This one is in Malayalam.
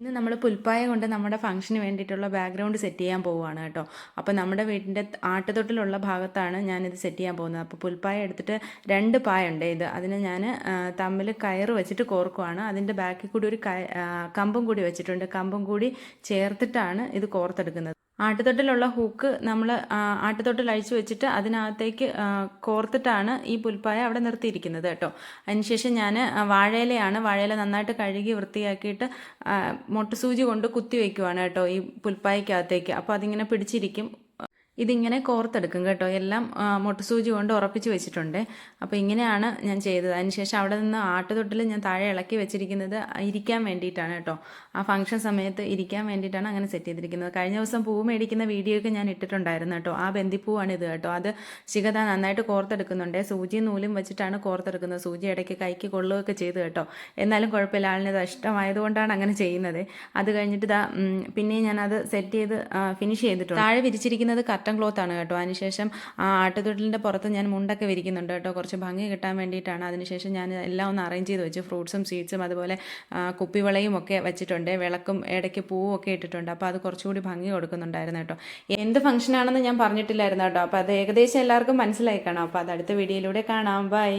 ഇന്ന് നമ്മൾ പുൽപ്പായ കൊണ്ട് നമ്മുടെ ഫംഗ്ഷന് വേണ്ടിയിട്ടുള്ള ബാക്ക്ഗ്രൗണ്ട് സെറ്റ് ചെയ്യാൻ പോവുകയാണ് കേട്ടോ. അപ്പോൾ നമ്മുടെ വീടിന്റെ ആട്ടുതൊട്ടിലുള്ള ഭാഗത്താണ് ഞാനിത് സെറ്റ് ചെയ്യാൻ പോകുന്നത്. അപ്പോൾ പുൽപ്പായ എടുത്തിട്ട് രണ്ട് പായ ഉണ്ട് ഇത്. അതിന് ഞാൻ തമ്മിൽ കയറ് വെച്ചിട്ട് കോർക്കുവാണ്. അതിന്റെ ബാക്കിൽ കൂടി ഒരു കമ്പും കൂടി വെച്ചിട്ടുണ്ട്. കമ്പും കൂടി ചേർത്തിട്ടാണ് ഇത് കോർത്തെടുക്കുന്നത്. ആട്ടുതൊട്ടിലുള്ള ഹൂക്ക് നമ്മൾ ആട്ടുതൊട്ടിൽ അഴിച്ചു വെച്ചിട്ട് അതിനകത്തേക്ക് കോർത്തിട്ടാണ് ഈ പുൽപ്പായ അവിടെ നിർത്തിയിരിക്കുന്നത് കേട്ടോ. അതിനുശേഷം ഞാൻ വാഴയിലയാണ് വാഴയില നന്നായിട്ട് കഴുകി വൃത്തിയാക്കിയിട്ട് മൊട്ടുസൂചി കൊണ്ട് കുത്തി വയ്ക്കുവാണ് കേട്ടോ ഈ പുൽപ്പായക്കകത്തേക്ക്. അപ്പോൾ അതിങ്ങനെ പിടിച്ചിരിക്കും. ഇതിങ്ങനെ കോർത്തെടുക്കും കേട്ടോ. എല്ലാം മുട്ടസൂചി കൊണ്ട് ഉറപ്പിച്ച് വെച്ചിട്ടുണ്ട്. അപ്പോൾ ഇങ്ങനെയാണ് ഞാൻ ചെയ്തത്. അതിനുശേഷം അവിടെ നിന്ന് ആട്ടുതൊട്ടിൽ ഞാൻ താഴെ ഇളക്കി വെച്ചിരിക്കുന്നത് ഇരിക്കാൻ വേണ്ടിയിട്ടാണ് കേട്ടോ. ആ ഫംഗ്ഷൻ സമയത്ത് ഇരിക്കാൻ വേണ്ടിയിട്ടാണ് അങ്ങനെ സെറ്റ് ചെയ്തിരിക്കുന്നത്. കഴിഞ്ഞ ദിവസം പൂ മേടിക്കുന്ന വീഡിയോ ഒക്കെ ഞാൻ ഇട്ടിട്ടുണ്ടായിരുന്നു കേട്ടോ. ആ ബന്ദിപ്പൂവാണ് ഇത് കേട്ടോ. അത് ശിഖത നന്നായിട്ട് കോർത്തെടുക്കുന്നുണ്ട്. സൂചിയും നൂലും വെച്ചിട്ടാണ് കോർത്തെടുക്കുന്നത്. സൂചി ഇടയ്ക്ക് കൈക്ക് കൊള്ളുകയൊക്കെ ചെയ്തു കേട്ടോ. എന്നാലും കുഴപ്പമില്ല. ആളിന് ഇത് ഇഷ്ടമായതുകൊണ്ടാണ് അങ്ങനെ ചെയ്യുന്നത്. അത് കഴിഞ്ഞിട്ട് ഇതാ പിന്നെ ഞാനത് സെറ്റ് ചെയ്ത് ഫിനിഷ് ചെയ്തിട്ടുണ്ട്. താഴെ വിരിച്ചിരിക്കുന്നത് കർട്ടൻ ക്ലോത്ത് ആണ് കേട്ടോ. അതിനുശേഷം ആ ആട്ടുതൊട്ടിലിന്റെ പുറത്ത് ഞാൻ മുണ്ടൊക്കെ വിരിക്കുന്നുണ്ട് കേട്ടോ. കുറച്ച് ഭംഗി കിട്ടാൻ വേണ്ടിയിട്ടാണ് അതിനുശേഷം ഞാൻ എല്ലാം ഒന്ന് അറേഞ്ച് ചെയ്ത് വെച്ചു. ഫ്രൂട്ട്സും സ്വീറ്റ്സും അതുപോലെ കുപ്പിവളയും ഒക്കെ വെച്ചിട്ടുണ്ട്. വിളക്കും ഇടയ്ക്ക് പൂവും ഒക്കെ ഇട്ടിട്ടുണ്ട്. അപ്പോൾ അത് കുറച്ചുകൂടി ഭംഗി കൊടുക്കുന്നുണ്ടായിരുന്നു കേട്ടോ. എന്ത് ഫംഗ്ഷനാണെന്ന് ഞാൻ പറഞ്ഞിട്ടില്ലായിരുന്നു കേട്ടോ. അപ്പോൾ അത് ഏകദേശം എല്ലാവർക്കും മനസ്സിലായി കാണാം. അപ്പോൾ അത് അടുത്ത വീഡിയോയിലൂടെ കാണാം. ബൈ